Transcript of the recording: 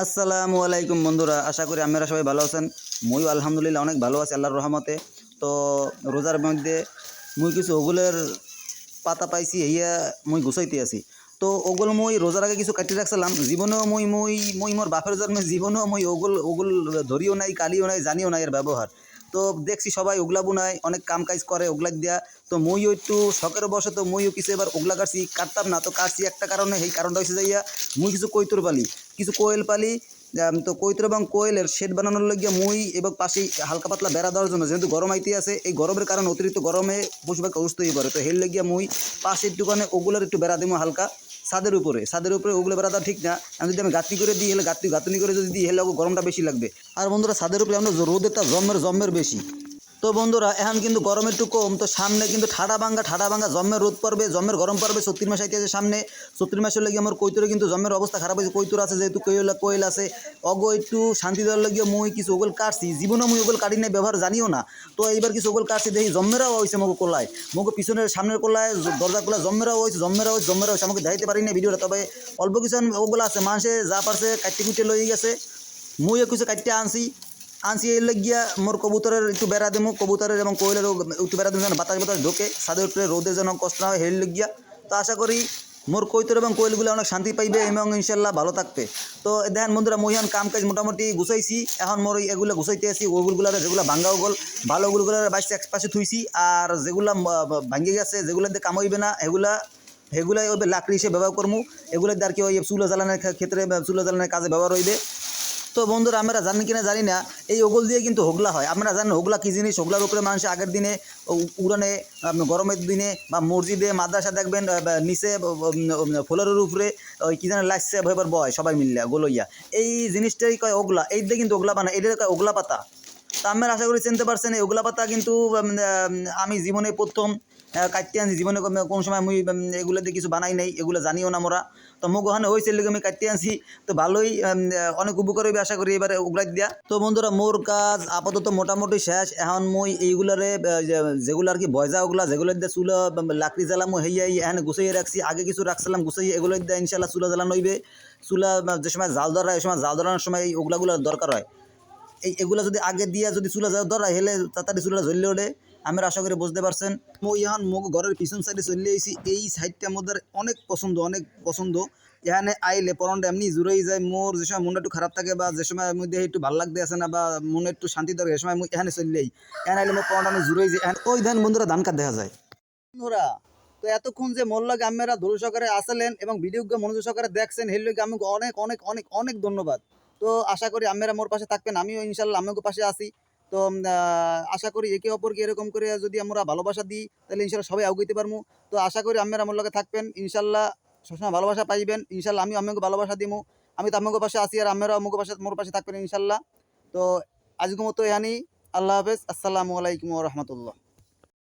আসসালামু আলাইকুম বন্ধুরা, আশা করি আপনারা সবাই ভালো আছেন। মুই আলহামদুলিল্লাহ অনেক ভালো আছি আল্লাহর রহমতে। তো রোজার মধ্যে মুই কিছু ওগুলের পাতা পাইছি হইয়া মুই গুছাইতে আছি। তো ওগুল মুই রোজার আগে কিছু কাটি রাখছিলাম, জীবনেও মুই মুই মুই মোর বাপের জন্মে জীবনেও মুই ওগুল ওগুল ধরিও নাই, কালিও নাই, জানিও নাই এর ব্যবহার। তো দেখছি সবাই ওগলা বুনায়, অনেক কাম কাজ করে, ওগলা দিয়া। তো মুইও একটু শখের বসে তো মুইও কিছু এবার ওগলা কাটছি, কাটতাম না, তো কাটছি একটা কারণে এই কারণটা হচ্ছে যাইয়া মুই কিছু কৈতর পালি, কিছু কোয়েল পালি তো কৈতুর এবং কোয়েলের শেড বানানোর লাগিয়া মুই এবং পাশেই হালকা পাতলা বেড়া দেওয়ার জন্য, যেহেতু গরম আইতে আছে, এই গরমের কারণে অতিরিক্ত গরমে পশুপাখি অসুস্থ হয়ে পড়ে, তো হের লাগিয়া মুই পাশের দোকানে ওগুলোর একটু বেড়া দেবো হালকা। ছাদের উপরে ছাদের উপরে ওগুলো বেড়াটা ঠিক না। আমি যদি আমি গাঁথনি করে দিই হলে গাঁথনি গাঁথনি করে যদি দিই হলে গরমটা বেশি লাগবে। আর বন্ধুরা, ছাদের উপরে আমরা রোদেরটা জমের জমের বেশি। তো বন্ধুরা, এখন কিন্তু গরম একটু কম, তো সামনে কিন্তু ঠাডা ভাঙ্গা ঠাডা ভাঙ্গা জম্মের রোদ পড়বে জমের গরম পড়বে সত্তর মাস আইতে আছে সামনে। সত্তর মাসের লাগে আমার কৈতুরে কিন্তু জম্মের অবস্থা খারাপ হয়েছে, কৈতুর আছে, যেহেতু কোয়েল কোয়েল আছে। অগ একটু শান্তি দেওয়ার লাগিয়ে মুই কিছু ওগুল কাটছি জীবনে মুই ওগুল কাটি নাই ব্যবহার জানিও না। তো এইবার কিছু ওগুল কাটছি, দেখি জম্মেরাও হয়েছে আমাকে কোলায়। মুখে পিছনের, সামনের কোলায় দরজা কোলা জম্মেরাও হয়েছে জম্মেরাও হয়েছে জম্মেরাও হয়েছে আমাকে দেখাইতে পারি না ভিডিওটা, তবে অল্প কিছু ওগুলো আছে মানুষে যা পারছে কাটতে কুটে লই গেছে। মুইও কিছু কাটতে আনছি। আনছি এই লাগিয়া মোর কবুতরের একটু বেড়া দেবো কবুতরের এবং কোয়েলের একটু বেড়া দেবো যেন বাতাস বাতাস ঢোকে ছাদের উপরে রোদের যেন কষ্ট না হয় হেল লাগিয়া তো আশা করি মোর কৈতর এবং কোয়েলগুলো অনেক শান্তি পাইবে এবং ইনশাল্লাহ ভালো থাকবে। তো দেখেন বন্ধুরা মহিয়ান কাম কাজ মোটামুটি গুছাইছি, এখন মোর এগুলো গুছাইতে আছি ওগুলগুলো যেগুলো ভাঙ্গা ওগুল, ভালো ওগুলগুলো বাইশে এক পাশে থুইছি, আর যেগুলো ভাঙ্গে গেছে, যেগুলো দিয়ে কাম হইবে না, এগুলা, এগুলাই ওই লাকড়ি হিসেবে ব্যবহার করব এগুলো আর কি ওই চুলো জ্বালানোর ক্ষেত্রে চুলো জ্বালানোর কাজে ব্যবহার হইবে। তো বন্ধুরা, আমরা জানি কিনা জানি না, এই ওগল দিয়ে কিন্তু হোগলা হয়। আমরা জানেন হোগলা কী জিনিস, হোগলার উপরে মানুষ আগের দিনে উড়ানে গরমের দিনে বা মসজিদে, মাদ্রাসা দেখবেন নিচে ফ্লোরের উপরে ওই কী জানে লাগছে ভয়বার বয়, সবাই মিললে গোলইয়া এই জিনিসটাই কয় ওগলা, এই দিয়ে কিন্তু ওগলা বানায় এটা কয় ওগলা পাতা। তা আমি আশা করি চিনতে পারছেন এই ওগলা পাতা কিন্তু আমি জীবনে প্রথম কাটতে আনছি। জীবনে কোনো- সময় আমি উম, এগুলো দিয়ে কিছু বানাই নাই এগুলো জানিও না মোরা। তো মোক ওখানে হয়েছে লোক আমি কাটতে আনছি। তো ভালোই অনেক উপকার হইবে আশা করি এবারে উগলাই দিয়া। তো বন্ধুরা মোর কাজ আপাতত মোটামুটি শেষ। এখন মই এইগুলারে যেগুলো আর কি বয়জা ওগুলা যেগুলো দিয়ে চুলা লাকড়ি জ্বালামো হইয়া এখানে গুছাইয়ে রাখছি। আগে কিছু রাখছিলাম গুছাইয়ে এগুলো দিয়ে ইনশাল্লাহ চুলা জ্বালানো হইবে। চুলা যে সময় জাল ধরা এই সময় জাল ধরানোর সময় এই ওগুলাগুলো দরকার হয়। এই এগুলো যদি আগে দিয়া যদি চুলা যাওয়া ধরা হেলে তাড়াতাড়ি চুলা জ্বললে ওঠে আমরা আশা করি বুঝতে পারছেন। মই এখন মোক ঘরের পিছন সাইডে চলে আইছি। এই সাইডটা আমাদের অনেক পছন্দ অনেক পছন্দ। এখানে আইলে পরনটা এমনি জুড়েই যায়। মোর যে সময় মনটা একটু খারাপ থাকে বা যে সময় মধ্যে একটু ভালো লাগতে আসে না বা মনে একটু শান্তি দরকার সে সময় এখানে চলে আই। এখানে আইলে মোর পরনটা আমি জুড়েই যাই ওই ধান বন্ধুরা, ধান কাট দেখা যায়। বন্ধুরা, তো এতক্ষণ যে মোর লাগে আপনারা ধৈর্য সহকারে আসলেন এবং ভিডিওকে মনোযোগ সহকারে দেখছেন, হের লগে আমাকে অনেক অনেক অনেক অনেক ধন্যবাদ। তো আশা করি আপনারা মোর পাশে থাকবেন। আমিও ইনশাল্লাহ আমাকে পাশে আসি তো আশা করি একে অপরকে এরকম করে যদি আমরা ভালোবাসা দিই, তাহলে ইনশাল্লাহ সবাই আগাইতে পারব তো আশা করি আপনারা আমার লগে থাকবেন। ইনশাল্লাহ সবসময় ভালোবাসা পাইবেন। ইনশাল্লাহ আমি আমাকে ভালোবাসা দিব আমি তো আমাকে পাশে আছি আর আপনারা আমাকে পাশে, মোর পাশে থাকবেন ইনশাল্লাহ। তো, আজকের মতো এহানি আল্লাহ হাফেজ। আসসালামু আলাইকুম রহমতুল্লাহ।